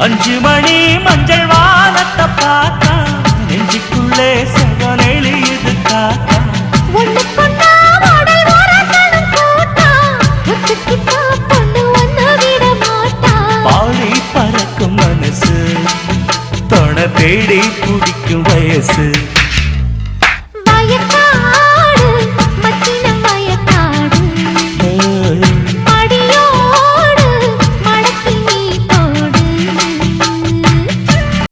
அஞ்சு மணி மஞ்சள் வானத்தை பார்த்தா நெஞ்சுக்குள்ளே செவன் எழுது காத்தா. பாடி பறக்கும் மனசு. தொண தேடி பிடிக்கும் வயசு.